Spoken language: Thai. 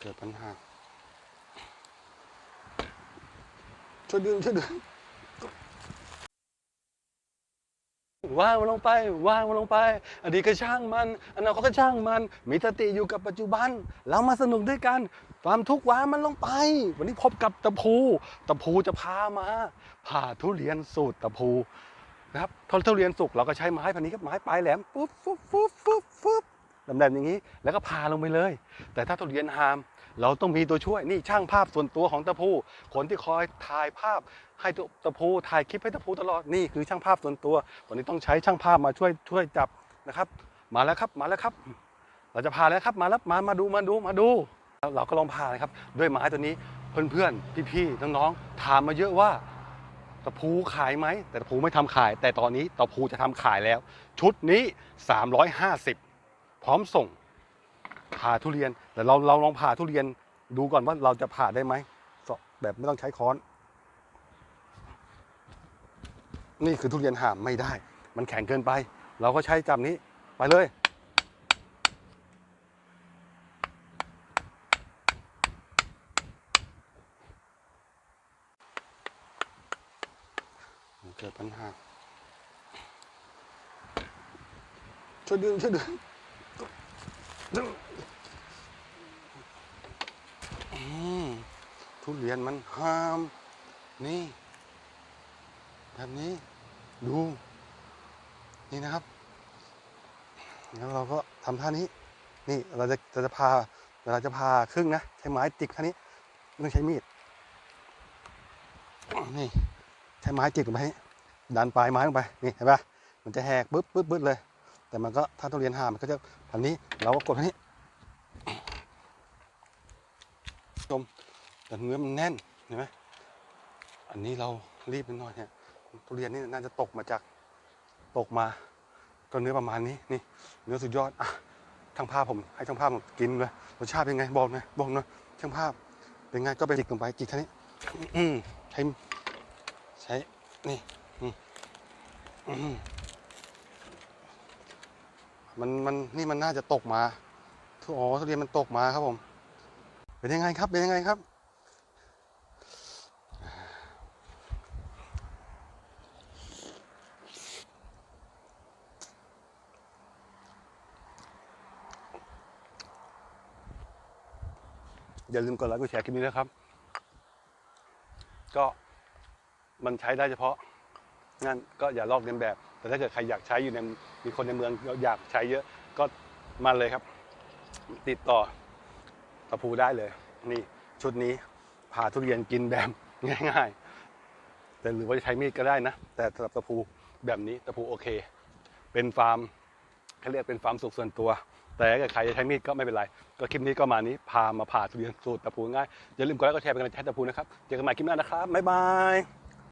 เกิดปัญหาช่วยดึงช่วยดึงวางมันลงไปวางมันลงไป อดีตก็ช่างมัน อนาคตก็ช่างมัน มีสติอยู่กับปัจจุบันแล้วมาสนุกด้วยกัน ความทุกข์วางมันลงไป วันนี้พบกับตะพูตะพูจะพามาผ่าทุเรียนสูตรตะพูนะครับถ้าทุเรียนสุกเราก็ใช้ไม้พันนี้ครับไม้ปลายแหลมปุ๊บปุ๊บปุ๊บปุ๊บปุ๊บ แหลมๆอย่างนี้ แล้วก็พาลงไปเลย แต่ถ้าทุเรียนหาม เราต้องมีตัวช่วยนี่ช่างภาพส่วนตัวของตะพูคนที่คอยถ่ายภาพให้ตะพูถ่ายคลิปให้ตะพูตลอดนี่คือช่างภาพส่วนตัววันนี้ต้องใช้ช่างภาพมาช่วยช่วยจับนะครับ มาแล้วครับมาแล้วครับ เราจะพาแล้วครับมาแล้วมามาดูมาดูมาดูเราก็ลองพานะครับ ด้วยไม้ตัวนี้เพื่อนๆพี่ๆน้องๆถามมาเยอะว่าตะพูขายไหมแต่ตะพูไม่ทำขาย แต่ตอนนี้ตะพูจะทำขายแล้ว ชุดนี้ 350 พร้อมส่งผ่าทุเรียนแต่เราเราลองผ่าทุเรียนดูก่อนว่าเราจะผ่าได้ไหมสแบบไม่ต้องใช้ค้อน นี่คือทุเรียนห่ามไม่ได้ มันแข็งเกินไป เราก็ใช้จับนี้ไปเลย เกิดปัญหาช่วยดึงช่วยดึง ทุเรียนมันห้าม นี่ แบบนี้ ดู นี่นะครับ แล้วเราก็ทำท่านี้ นี่เราจะเราจะพาเราจะพาครึ่งนะ ใช้ไม้จิกท่านี้ไม่ต้องใช้มีด นี่ ใช้ไม้จิกลงไปให้ดันปลายไม้ลงไป นี่เห็นปะมันจะแหกปึ๊บปึ๊บปึ๊บเลย แต่มันก็ถ้าทุเรียนห่ามันก็จะพันนี้เราก็กดท่านี้ชมแต่เนื้อมันแน่นเห็นไหมอันนี้เรารีบไปหน่อยเนี่ยทุเรียนนี่น่าจะตกมาจากตกมา ก็เนื้อประมาณนี้นี่ เนื้อสุดยอดอะช่างภาพผมให้ช่างภาพผมกินเลยรสชาติเป็นไงบอกหน่อยบอกหน่อยช่างภาพเป็นไงก็ไปจิกลงไปจิกท่านี้อืใช้ใช้นี่อืมอื มันมันนี่มันน่าจะตกมาทุอ๋อทุเรียนมันตกมาครับผม เป็นยังไงครับ เป็นยังไงครับ อย่าลืมกดไลค์กดแชร์คลิปนี้นะครับ ก็มันใช้ได้เฉพาะงั้นก็อย่าลอกเลียนแบบ แต่ถ้าเกิดใครอยากใช้อยู่ในมีคนในเมืองอยากใช้เยอะก็มาเลยครับ ติดต่อตะพูได้เลย นี่ชุดนี้ผ่าทุเรียนกินแบบง่ายๆ แต่หรือว่าจะใช้มีดก็ได้นะ แต่สำหรับตะพูแบบนี้ตะพูโอเค เป็นฟาร์มเขาเรียกเป็นฟาร์มสุขส่วนตัว แต่ถ้าเกิดใครจะใช้มีดก็ไม่เป็นไร ก็คลิปนี้ก็มานี้พามาผ่าทุเรียนสูตรตะพูง่ายอย่าลืมกดไลค์กดแชร์เป็นกำลังใจให้ตะพูนะครับเจอกันใหม่คลิปหน้านะครับบ๊ายบาย